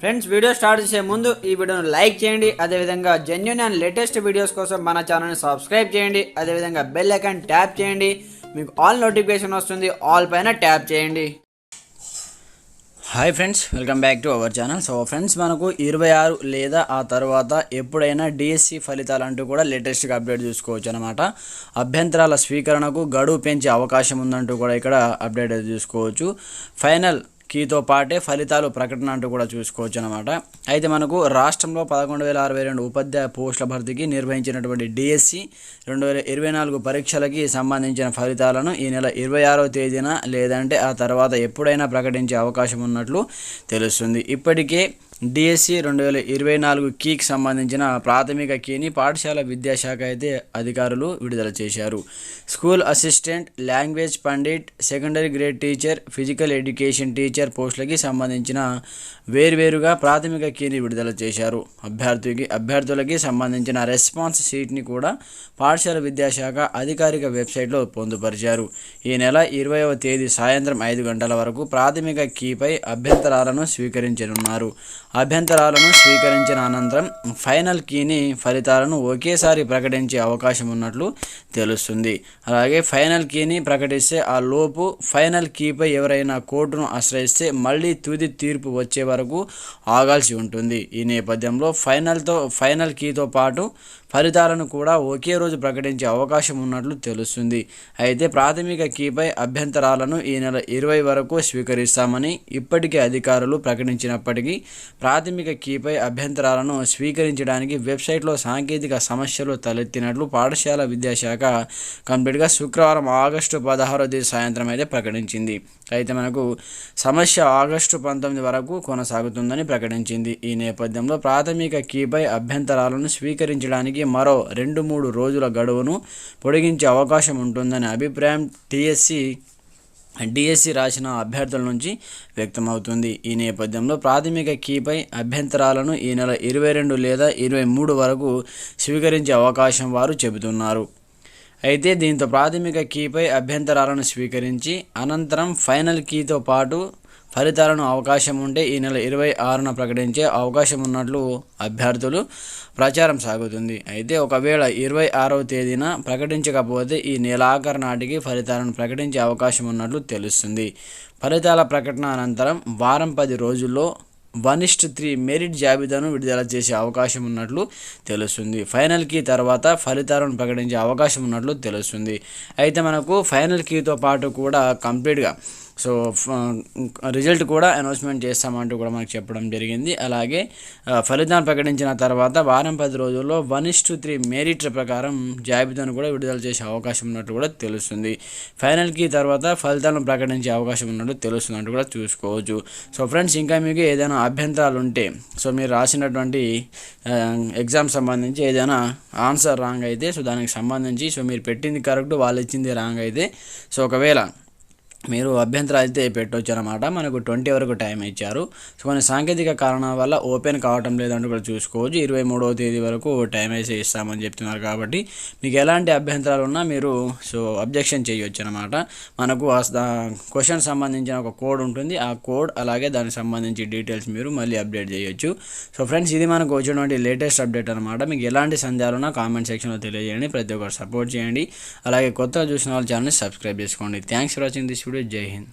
Friends video start చేసే ముందు ఈ వీడియోను లైక్ చేయండి. అదేవిధంగా జెన్యున్ అండ్ లేటెస్ట్ వీడియోస్ కోసం మన ఛానల్ని సబ్స్క్రైబ్ చేయండి. అదేవిధంగా బెల్ ఐకాన్ ట్యాప్ చేయండి. మీకు ఆల్ నోటిఫికేషన్ వస్తుంది. ఆల్ పైన ట్యాప్ చేయండి. Hi friends welcome back to our channel so friends మనకు ఇరవై ఆరు లేదా ఆ తర్వాత ఎప్పుడైనా డిఎస్సి ఫలితాలు అంటూ కూడా లేటెస్ట్గా అప్డేట్ చూసుకోవచ్చు అనమాట అభ్యంతరాల స్వీకరణకు గడువు పెంచే అవకాశం ఉందంటూ కూడా ఇక్కడ అప్డేట్ చూసుకోవచ్చు. ఫైనల్ కీతో పాటే ఫలితాలు ప్రకటన అంటూ కూడా చూసుకోవచ్చు అనమాట అయితే మనకు రాష్ట్రంలో పదకొండు వేల అరవై రెండు ఉపాధ్యాయ పోస్టుల భర్తీకి నిర్వహించినటువంటి డిఎస్సి రెండు వేల ఇరవై నాలుగు పరీక్షలకి సంబంధించిన ఫలితాలను ఈ నెల ఇరవై ఆరో తేదీన లేదంటే ఆ తర్వాత ఎప్పుడైనా ప్రకటించే అవకాశం ఉన్నట్లు తెలుస్తుంది. ఇప్పటికే డిఎస్సి రెండు వేల ఇరవై నాలుగు కీకి సంబంధించిన ప్రాథమిక కీని పాఠశాల విద్యాశాఖ అయితే అధికారులు విడుదల చేశారు. School assistant language pandit secondary grade teacher physical education teacher పోస్టులకి సంబంధించిన వేర్వేరుగా ప్రాథమిక కీని విడుదల చేశారు. అభ్యర్థికి అభ్యర్థులకి సంబంధించిన రెస్పాన్స్ షీట్ని కూడా పాఠశాల విద్యాశాఖ అధికారిక వెబ్సైట్లో పొందుపరిచారు. ఈ నెల ఇరవైవ తేదీ సాయంత్రం ఐదు గంటల వరకు ప్రాథమిక కీపై అభ్యంతరాలను స్వీకరించనున్నారు. అభ్యంతరాలను స్వీకరించిన అనంతరం ఫైనల్ కీని ఫలితాలను ఒకేసారి ప్రకటించే అవకాశం ఉన్నట్లు తెలుస్తుంది. అలాగే ఫైనల్ కీని ప్రకటిస్తే ఆ లోపు ఫైనల్ కీపై ఎవరైనా కోర్టును ఆశ్రయిస్తే మళ్ళీ తుది తీర్పు వచ్చే వరకు ఆగాల్సి ఉంటుంది. ఈ నేపథ్యంలో ఫైనల్తో ఫైనల్ కీతో పాటు ఫలితాలను కూడా ఒకే రోజు ప్రకటించే అవకాశం ఉన్నట్లు తెలుస్తుంది. అయితే ప్రాథమిక కీపై అభ్యంతరాలను ఈ నెల ఇరవై వరకు స్వీకరిస్తామని ఇప్పటికే అధికారులు ప్రకటించినప్పటికీ ప్రాథమిక కీపై అభ్యంతరాలను స్వీకరించడానికి వెబ్సైట్లో సాంకేతిక సమస్యలు తలెత్తినట్లు పాఠశాల విద్యాశాఖ కంప్లీట్గా శుక్రవారం ఆగస్టు పదహారో తేదీ సాయంత్రం అయితే ప్రకటించింది. అయితే మనకు సమస్య ఆగస్టు పంతొమ్మిది వరకు కొనసాగుతుందని ప్రకటించింది. ఈ నేపథ్యంలో ప్రాథమిక కీపై అభ్యంతరాలను స్వీకరించడానికి మరో రెండు మూడు రోజుల గడువును పొడిగించే అవకాశం ఉంటుందనే అభిప్రాయం టీఎస్సీ డిఎస్సి రాసిన అభ్యర్థుల నుంచి వ్యక్తమవుతుంది. ఈ నేపథ్యంలో ప్రాథమిక కీపై అభ్యంతరాలను ఈ నెల ఇరవై రెండు లేదా ఇరవై మూడు వరకు స్వీకరించే అవకాశం వారు చెబుతున్నారు. అయితే దీంతో ప్రాథమిక కీపై అభ్యంతరాలను స్వీకరించి అనంతరం ఫైనల్ కీతో పాటు ఫలితాలను అవకాశం ఉంటే ఈ నెల ఇరవై ఆరున ప్రకటించే అవకాశం ఉన్నట్లు అభ్యర్థులు ప్రచారం సాగుతుంది. అయితే ఒకవేళ ఇరవై ఆరవ తేదీన ప్రకటించకపోతే ఈ నెలాఖరు నాటికి ఫలితాలను ప్రకటించే అవకాశం ఉన్నట్లు తెలుస్తుంది. ఫలితాల ప్రకటన అనంతరం వారం పది రోజుల్లో వన్ ఇస్ట్ త్రీ మెరిట్ జాబితాను విడుదల చేసే అవకాశం ఉన్నట్లు తెలుస్తుంది. ఫైనల్ కీ తర్వాత ఫలితాలను ప్రకటించే అవకాశం ఉన్నట్లు తెలుస్తుంది. అయితే మనకు ఫైనల్ కీతో పాటు కూడా కంప్లీట్గా సో రిజల్ట్ కూడా అనౌన్స్మెంట్ చేస్తామంటూ కూడా మనకు చెప్పడం జరిగింది. అలాగే ఫలితాన్ని ప్రకటించిన తర్వాత వారం పది రోజుల్లో one is to three merit ప్రకారం జాబితాను కూడా విడుదల చేసే అవకాశం ఉన్నట్టు కూడా తెలుస్తుంది. ఫైనల్కి తర్వాత ఫలితాలను ప్రకటించే అవకాశం ఉన్నట్టు అంటూ కూడా చూసుకోవచ్చు. సో ఫ్రెండ్స్ ఇంకా మీకు ఏదైనా అభ్యంతరాలు ఉంటే సో మీరు రాసినటువంటి ఎగ్జామ్ సంబంధించి ఏదైనా ఆన్సర్ రాంగ్ అయితే సో దానికి సంబంధించి సో మీరు పెట్టింది కరెక్ట్ వాళ్ళు ఇచ్చింది రాంగ్ అయితే సో ఒకవేళ మీరు అభ్యంతరాలు అయితే పెట్టవచ్చు అనమాట మనకు ట్వంటీ వరకు టైం ఇచ్చారు. సో కొన్ని సాంకేతిక కారణాల వల్ల ఓపెన్ కావటం లేదంటూ కూడా చూసుకోవచ్చు. ఇరవై మూడవ తేదీ వరకు టైం అయితే ఇస్తామని చెప్తున్నారు కాబట్టి మీకు ఎలాంటి అభ్యంతరాలు ఉన్నా మీరు సో అబ్జెక్షన్ చేయొచ్చు అనమాట మనకు క్వశ్చన్ సంబంధించిన ఒక కోడ్ ఉంటుంది. ఆ కోడ్ అలాగే దానికి సంబంధించి డీటెయిల్స్ మీరు మళ్ళీ అప్డేట్ చేయొచ్చు. సో ఫ్రెండ్స్ ఇది మనకు వచ్చినటువంటి లేటెస్ట్ అప్డేట్ అనమాట. మీకు ఎలాంటి సందేహాలు ఉన్నా కామెంట్ సెక్షన్లో తెలియజేయండి. ప్రతి ఒక్కరు సపోర్ట్ చేయండి. అలాగే కొత్తగా చూసిన వాళ్ళ ఛానల్ని సబ్స్క్రైబ్ చేసుకోండి. Thanks for watching this Student Jai